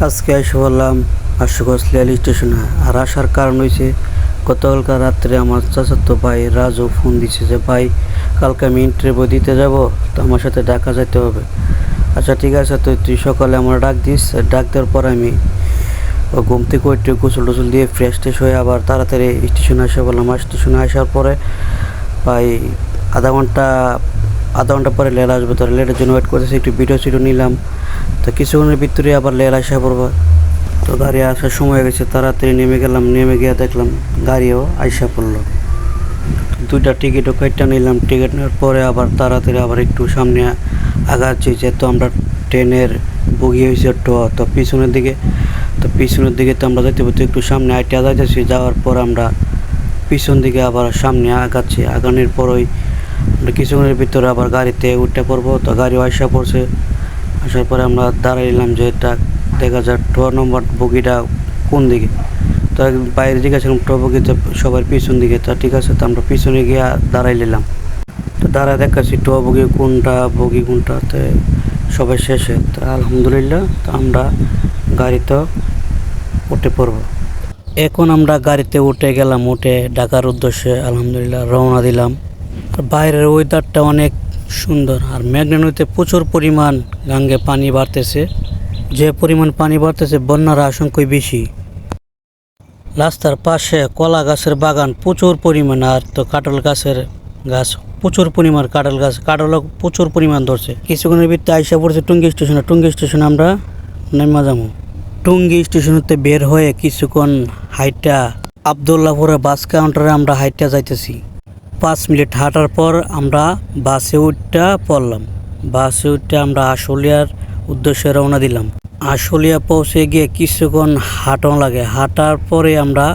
আজকে এসে বললাম আশুগঞ্জ রেল স্টেশনে। আর আসার কারণ হয়েছে গতকালকার রাত্রে আমার চাচাতো ভাই রাজু ফোন দিছে যে, ভাই, কালকে আমি ইন্টারভিউ দিতে যাব, তো আমার সাথে ঢাকা যেতে হবে। আচ্ছা ঠিক আছে, তো তুই সকালে আমার ডাক দিস। ডাক দেওয়ার পর আমি ঘুম থেকে উঠে গোসল টোসল দিয়ে ফ্রেশ ট্রেশ হয়ে আবার তাড়াতাড়ি স্টেশনে এসে বললাম আর স্টেশনে আসার পরে, ভাই, আধা ঘণ্টা আধা ঘণ্টা পরে লেট আসবে তো লেটের জন্য ওয়েট করতেছি, একটু ভিডিও সিডিও নিলাম। তো কিছুক্ষণের ভিতরে আবার লেট আসা পড়ব। তো গাড়ি আসার সময় গেছে, তাড়াতাড়ি নেমে গেলাম, নেমে গিয়ে দেখলাম গাড়িও আইসা পড়ল। দুইটা টিকিটও কেটে নিলাম, টিকিট নেওয়ার পরে আবার তাড়াতাড়ি আবার একটু সামনে আগাচ্ছি যেহেতু আমরা ট্রেনের বগি হয়েছে ট, তো পিছনের দিকে, তো পিছনের দিকে তো আমরা যেতে পারছি একটু সামনে আইটা যাইতেছি। যাওয়ার পর আমরা পিছন দিকে আবার সামনে আগাচ্ছি। আগানোর পরই কিছুক্ষণের ভিতরে আবার গাড়িতে উঠে পড়ব। তো গাড়িও আসা পড়ছে। আসার পরে আমরা দাঁড়াইলাম যে এটা দেখা যায় ট নম্বর বগিটা কোন দিকে। তো বাইরে জিজ্ঞাসা ট বগিতে সবার পিছন দিকে, তা ঠিক আছে? তো আমরা পিছনে গিয়ে দাঁড়াই নিলাম। তো দাঁড়ায় দেখাচ্ছি ট বগি কোনটা, বগি কোনটাতে সবাই শেষে। তো আলহামদুলিল্লাহ, তো আমরা গাড়িতে উঠে পড়ব। এখন আমরা গাড়িতে উঠে গেলাম, উঠে ঢাকার উদ্দেশ্যে আলহামদুলিল্লাহ রওনা দিলাম। বাইরের ওয়েদারটা অনেক সুন্দর। আর মেঘনা নদীতে প্রচুর পরিমাণ গাঙ্গে পানি বাড়তেছে। যে পরিমাণ পানি বাড়তেছে, বন্যার আশঙ্কাই বেশি। রাস্তার পাশে কলা গাছের বাগান প্রচুর পরিমাণ, আর তো কাটল গাছের গাছ প্রচুর পরিমাণ কাটল গাছ কাটল প্রচুর পরিমাণ ধরছে। কিছুক্ষণের ভিতরে আইসা পড়ছে টুঙ্গি স্টেশনে। টুঙ্গি স্টেশনে আমরা নেমা যাব। টুঙ্গি স্টেশনতে বের হয়ে কিছুক্ষণ হাইটা আবদুল্লাপুরের বাস কাউন্টারে আমরা হাইটা যাইতেছি। পাঁচ মিনিট হাঁটার পর আমরা বাসে উঠটা পড়লাম। বাসে উঠতে আমরা আশুলিয়ার উদ্দেশ্যে রওনা দিলাম। আশুলিয়া পৌঁছে গিয়ে কিছুক্ষণ হাঁটানো লাগে। হাঁটার পরে আমরা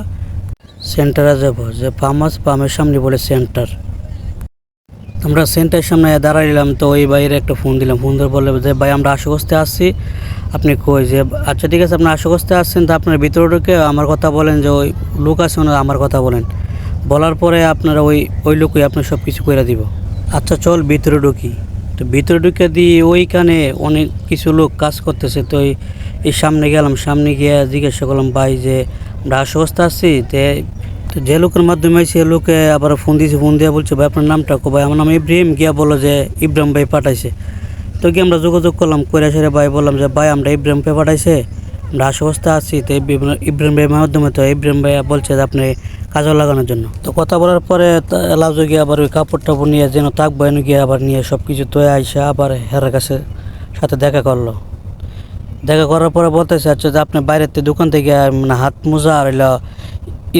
সেন্টারে যাব। যে পামাস পামের সামনে বলে সেন্টার। আমরা সেন্টারের সামনে দাঁড়াইলাম তো ওই বাইরে একটা ফোন দিলাম। ফোন ধরে বললে যে, ভাই, আমরা আশুগস্তে আসছি আপনি কই? যে আচ্ছা ঠিক আছে, আপনি আশুগস্তে আসছেন, তো আপনার ভিতরে ঢুকে আমার কথা বলেন যে, ওই লোক আছে আমার কথা বলেন। বলার পরে আপনারা ওই ওই লোকই আপনার সব কিছু করে দিব। আচ্ছা চল ভিতরে ঢুকি। তো ভিতরে ঢুকে দিয়ে ওইখানে অনেক কিছু লোক কাজ করতেছে। তো এই- সামনে গেলাম, সামনে গিয়ে জিজ্ঞাসা করলাম, ভাই, যে আমরা আশ্বস্ত আসছি তে, তো যে লোকের মাধ্যমে সে লোকে আবার ফোন দিয়েছে ফোন দিয়ে বলছে, ভাই, আপনার নামটা কো, ভাই, আমার নাম ইব্রাহিম। গিয়া বলল যে, ইব্রাহিম ভাই পাঠাইছে। তো গিয়ে আমরা যোগাযোগ করলাম, কইরা সেরে ভাই বললাম যে, ভাই, আমরা ইব্রাহিম ভাই পাঠাইছে, আমরা আশ্বস্ত আছি। তো ইব্রাহিম ভাইয়ের মাধ্যমে তো ইব্রাহিম ভাই বলছে যে, আপনি কাজে লাগানোর জন্য। তো কথা বলার পরে লাজু গিয়ে আবার ওই কাপড় টাপড় নিয়ে যেন থাকব এনে গিয়ে আবার নিয়ে সব কিছু তৈরি আইসা আবার হেরার কাছে সাথে দেখা করল। দেখা করার পরে বলতেছে আচ্ছা যে আপনি বাইরের দোকান থেকে মানে হাত মোজা আর হইল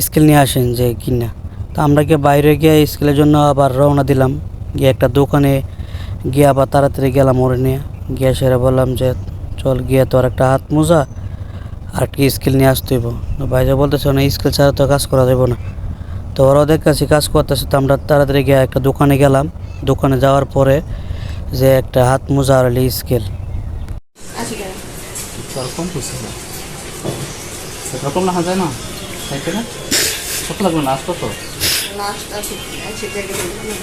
স্কেল নিয়ে আসেন যে কিনা। তো আমরা গিয়ে বাইরে গিয়ে স্কেলের জন্য আবার রওনা দিলাম। গিয়ে একটা দোকানে গিয়ে আবার তাড়াতাড়ি গেলাম ওরে নিয়ে। গিয়ে সেরে বললাম যে, চল গিয়ে তোর একটা হাত মোজা আর একটা স্কিল নিয়ে আসতে হইব? ভাইজা বলতেছে না, স্কিল ছাড়া তো কাজ করা যাবে না। তো ওরাও দেখতেছি, কাজ করতেছে। তো আমরা তাড়াতাড়ি গিয়ে একটা দোকানে গেলাম। দোকানে যাওয়ার পরে যে একটা হাত মোজা আর স্কেল। না আসতো তো?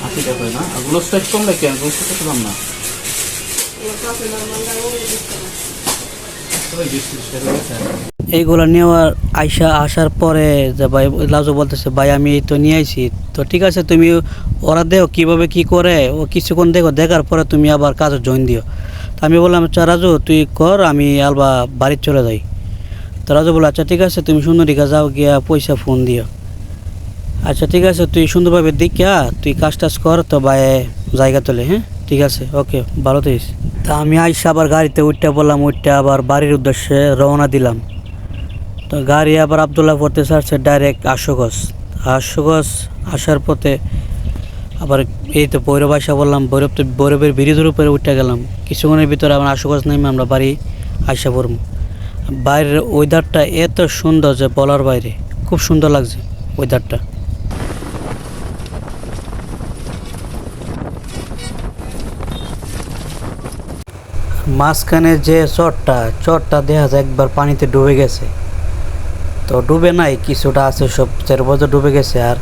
আর না? এইগুলো নেওয়ার আইসা আসার পরে যে ভাই, লাজু বলতেছে, ভাই, আমি এই তো নিয়ে আইছি। তো ঠিক আছে, তুমি ওরা দেখো কীভাবে কি করে, ও কিছুক্ষণ দেখো, দেখার পরে তুমি আবার কাজে জয়েন দিও। তো আমি বললাম আচ্ছা রাজু, তুই কর, আমি আলবা বাড়ির চলে যাই। তো রাজু বলে আচ্ছা ঠিক আছে, তুমি সুন্দর দিকে যাও, গিয়া পয়সা ফোন দিও। আচ্ছা ঠিক আছে, তুই সুন্দরভাবে দেখিয়া, তুই কাজ টাজ কর, তো ভাই, জায়গা তোলে হ্যাঁ? ঠিক আছে, ওকে, ভালো থাকিস। তা আমি আইসা আবার গাড়িতে উঠতে বললাম উঠতে আবার বাড়ির উদ্দেশ্যে রওনা দিলাম। তো গাড়ি আবার আবদুল্লাহ পড়তে ছাড়ছে ডাইরেক্ট আশুগজ আশুগজ আসার পথে আবার এই তো ভৈরব আসা বললাম, ভৈরব তো ভৈরবের ব্রিজের উপরে উঠে গেলাম। কিছুক্ষণের ভিতরে আমার আশুগজ নেমে আমরা বাড়ি আসা পড়ব। বাইরের ওয়েদারটা এত সুন্দর যে বলার বাইরে, খুব সুন্দর লাগছে ওয়েদারটা মাঝখানে যে চরটা চরটা দেখা যায় একবার পানিতে ডুবে গেছে। তো ডুবে নাই, কিছুটা আছে সব চারপাশে ডুবে গেছে। আর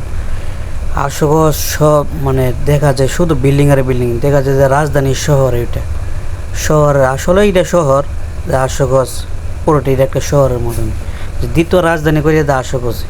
আশুগঞ্জ সব মানে দেখা যায় শুধু বিল্ডিং আর বিল্ডিং দেখা যায় যে রাজধানী শহর এটা। শহর, আসলে এটা শহর, যে পুরোটা পুরোটাই একটা শহরের মতন। দ্বিতীয় রাজধানী করে দা আশা করছে